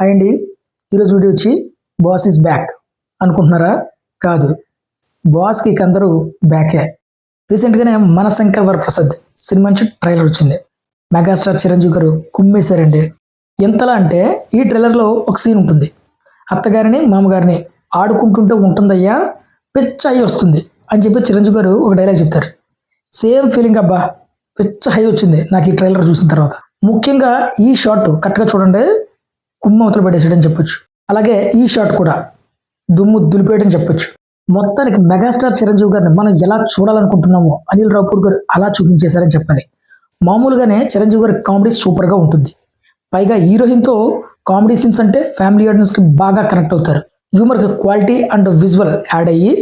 అండి. ఈరోజు వీడియో వచ్చి బాస్ ఇస్ బ్యాక్ అనుకుంటున్నారా? కాదు. బాస్కి ఇక అందరూ బ్యాకే. రీసెంట్గానే మన శంకర్ వరప్రసాద్ సినిమా నుంచి ట్రైలర్ వచ్చింది. మెగాస్టార్ చిరంజీవి గారు కుమ్మేశారండి. ఎంతలా అంటే ఈ ట్రైలర్లో ఒక సీన్ ఉంటుంది. అత్తగారిని మామగారిని ఆడుకుంటుంటే ఉంటుందయ్యా పిచ్చ హై వస్తుంది అని చెప్పి చిరంజీవి గారు ఒక డైలాగ్ చెప్తారు. సేమ్ ఫీలింగ్ అబ్బా పిచ్చ హై వచ్చింది నాకు ఈ ట్రైలర్ చూసిన తర్వాత. ముఖ్యంగా ఈ షాట్ కరెక్ట్గా చూడండి. కుమ్మవతలు పడేసాడని చెప్పొచ్చు. అలాగే ఈ షాట్ కూడా దుమ్ము దులిపేయడం చెప్పొచ్చు. మొత్తానికి మెగాస్టార్ చిరంజీవి గారిని మనం ఎలా చూడాలనుకుంటున్నామో అనిల్ రావుపూర్ గారు అలా చూపించేశారని చెప్పాలి. మామూలుగానే చిరంజీవి గారి కామెడీ సూపర్గా ఉంటుంది. పైగా హీరోయిన్తో కామెడీ సీన్స్ అంటే ఫ్యామిలీ ఆడియన్స్కి బాగా కనెక్ట్ అవుతారు. హ్యూమర్కి క్వాలిటీ అండ్ విజువల్ యాడ్ అయ్యి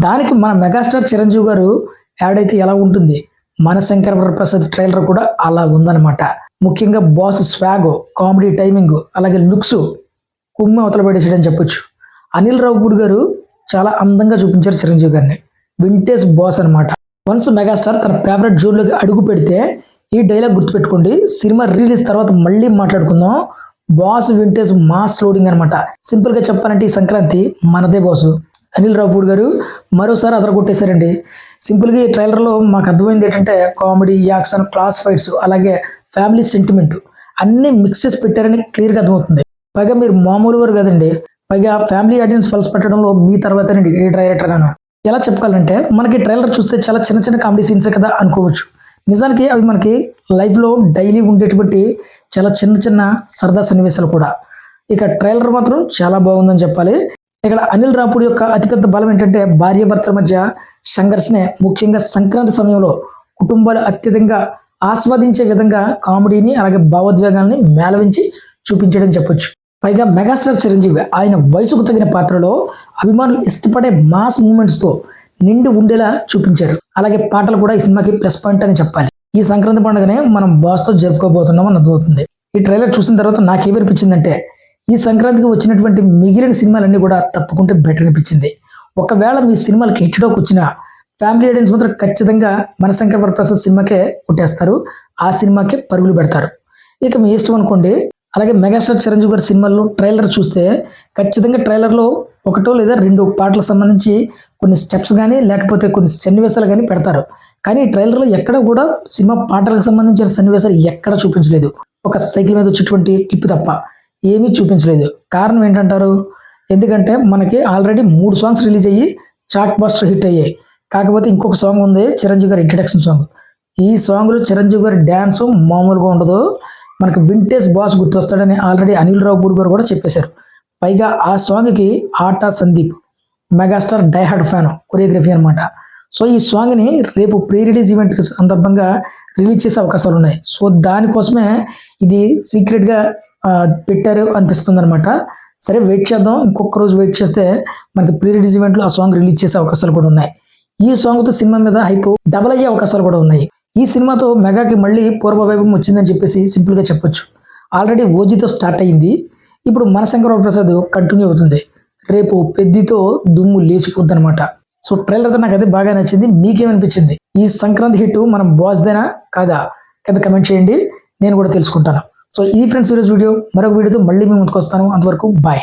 దానికి మన మెగాస్టార్ చిరంజీవి గారు యాడ్ అయితే ఎలా ఉంటుంది? మన శంకర ప్రసాద్ ట్రైలర్ కూడా అలా ఉందన్నమాట. ముఖ్యంగా బాస్ స్వాగ్ కామెడీ టైమింగ్ అలాగే లుక్స్ కుమ్మ అవతల పడేసాడని చెప్పొచ్చు. అనిల్ రావుపూడి గారు చాలా అందంగా చూపించారు చిరంజీవి గారిని. వింటేజ్ బాస్ అనమాట వన్స్ మెగాస్టార్ తన ఫేవరెట్ జోన్లోకి అడుగు పెడితే ఈ డైలాగ్ గుర్తుపెట్టుకోండి. సినిమా రిలీజ్ తర్వాత మళ్ళీ మాట్లాడుకుందాం. బాస్ వింటేజ్ మాస్ లోడింగ్ అనమాట సింపుల్గా చెప్పాలంటే ఈ సంక్రాంతి మనదే బాసు. అనిల్ రావుపూడి గారు మరోసారి అదర కొట్టేశారండి సింపుల్గా ఈ ట్రైలర్లో మాకు అర్థమైంది ఏంటంటే కామెడీ యాక్షన్ క్లాస్ ఫైట్స్ అలాగే ఫ్యామిలీ సెంటిమెంట్ అన్నీ మిక్స్ చేసి పెట్టారని క్లియర్గా అర్థమవుతుంది. పైగా మీరు మామూలు వారు కదండి. పైగా ఫ్యామిలీ ఆడియన్స్ పల్స్ పెట్టడంలో మీ తర్వాతనండి ఏ డైరెక్టర్ గాను. ఎలా చెప్పాలంటే మనకి ట్రైలర్ చూస్తే చాలా చిన్న చిన్న కామెడీ సీన్సే కదా అనుకోవచ్చు. నిజానికి అవి మనకి లైఫ్లో డైలీ ఉండేటువంటి చాలా చిన్న చిన్న సరదా సన్నివేశాలు కూడా. ఇక ట్రైలర్ మాత్రం చాలా బాగుందని చెప్పాలి. ఇక్కడ అనిల్ రాపుడి యొక్క అతిపెద్ద బలం ఏంటంటే భార్యాభర్తల మధ్య సంఘర్షణే. ముఖ్యంగా సంక్రాంతి సమయంలో కుటుంబాలు అత్యధికంగా ఆస్వాదించే విధంగా కామెడీని అలాగే భావోద్వేగాల్ని మేళవించి చూపించడం చెప్పొచ్చు. పైగా మెగాస్టార్ చిరంజీవి ఆయన వయసుకు తగిన పాత్రలో అభిమానులు ఇష్టపడే మాస్ మూమెంట్స్తో నిండి ఉండేలా చూపించారు. అలాగే పాటలు కూడా ఈ సినిమాకి ప్లస్ పాయింట్ అని చెప్పాలి. ఈ సంక్రాంతి పండుగనే మనం బాస్తో జరుపుకోబోతున్నాం అని అర్థమవుతుంది. ఈ ట్రైలర్ చూసిన తర్వాత నాకేమనిపించిందంటే ఈ సంక్రాంతికి వచ్చినటువంటి మిగిలిన సినిమాలన్నీ కూడా తప్పుకుంటే బెటర్ అనిపించింది. ఒకవేళ మీ సినిమాలకి హిట్ వచ్చిన ఫ్యామిలీ ఆడియన్స్ మాత్రం ఖచ్చితంగా మన శంకర్ వరప్రసాద్ సినిమాకే కొట్టేస్తారు. ఆ సినిమాకే పరుగులు పెడతారు. ఇక మీ ఇష్టం అనుకోండి అలాగే మెగాస్టార్ చిరంజీవి గారి సినిమాల్లో ట్రైలర్ చూస్తే ఖచ్చితంగా ట్రైలర్లో ఒకటో లేదా రెండు పాటలకు సంబంధించి కొన్ని స్టెప్స్ కానీ లేకపోతే కొన్ని సన్నివేశాలు కానీ పెడతారు. కానీ ట్రైలర్లో ఎక్కడ కూడా సినిమా పాటలకు సంబంధించిన సన్నివేశాలు ఎక్కడ చూపించలేదు. ఒక సైకిల్ మీద వచ్చేటువంటి క్లిప్ తప్ప. ఏమీ చూపించలేదు. కారణం ఏంటంటారు? ఎందుకంటే మనకి ఆల్రెడీ మూడు సాంగ్స్ రిలీజ్ అయ్యి చాట్ బాస్టర్ హిట్ అయ్యాయి. కాకపోతే ఇంకొక సాంగ్ ఉంది చిరంజీవి గారి ఇంట్రడక్షన్ సాంగ్ ఈ సాంగ్లో చిరంజీవి గారి డ్యాన్స్ మామూలుగా ఉండదు. మనకు వింటేజ్ బాస్ గుర్తొస్తాడని ఆల్రెడీ అనిల్ రావుపూడి గారు కూడా చెప్పేశారు. పైగా ఆ సాంగ్కి Aata Sandeep megastar diehard fan choreography అనమాట సో ఈ సాంగ్ని రేపు ప్రీ రిలీజ్ ఈవెంట్ సందర్భంగా రిలీజ్ చేసే అవకాశాలు ఉన్నాయి. సో దానికోసమే ఇది సీక్రెట్గా పెట్టారు అనిపిస్తుంది అనమాట సరే వెయిట్ చేద్దాం. ఇంకొక రోజు వెయిట్ చేస్తే మనకి ప్రీ రిలీజ్ ఈవెంట్లో ఆ సాంగ్ రిలీజ్ చేసే అవకాశాలు కూడా ఉన్నాయి. ఈ సాంగ్తో సినిమా మీద హైప్ డబల్ అయ్యే అవకాశాలు కూడా ఉన్నాయి. ఈ సినిమాతో మెగాకి మళ్ళీ పూర్వ వైభవం వచ్చిందని చెప్పేసి సింపుల్గా చెప్పొచ్చు. ఆల్రెడీ ఓజీతో స్టార్ట్ అయ్యింది. ఇప్పుడు మనశంకర ప్రసాద్ కంటిన్యూ అవుతుంది. రేపు పెద్దితో దుమ్ము లేచిపోద్ది అనమాట సో ట్రైలర్ నాకు అయితే బాగా నచ్చింది. మీకేమనిపించింది? ఈ సంక్రాంతి హిట్ మనం బాస్దేనా కాదా? కింద కమెంట్ చేయండి. నేను కూడా తెలుసుకుంటాను. సో ఈ ఫ్రెండ్స్ ఈరోజు వీడియో మరొక వీడియోతో మళ్ళీ మేము ముందుకు వస్తాను. అంతవరకు బాయ్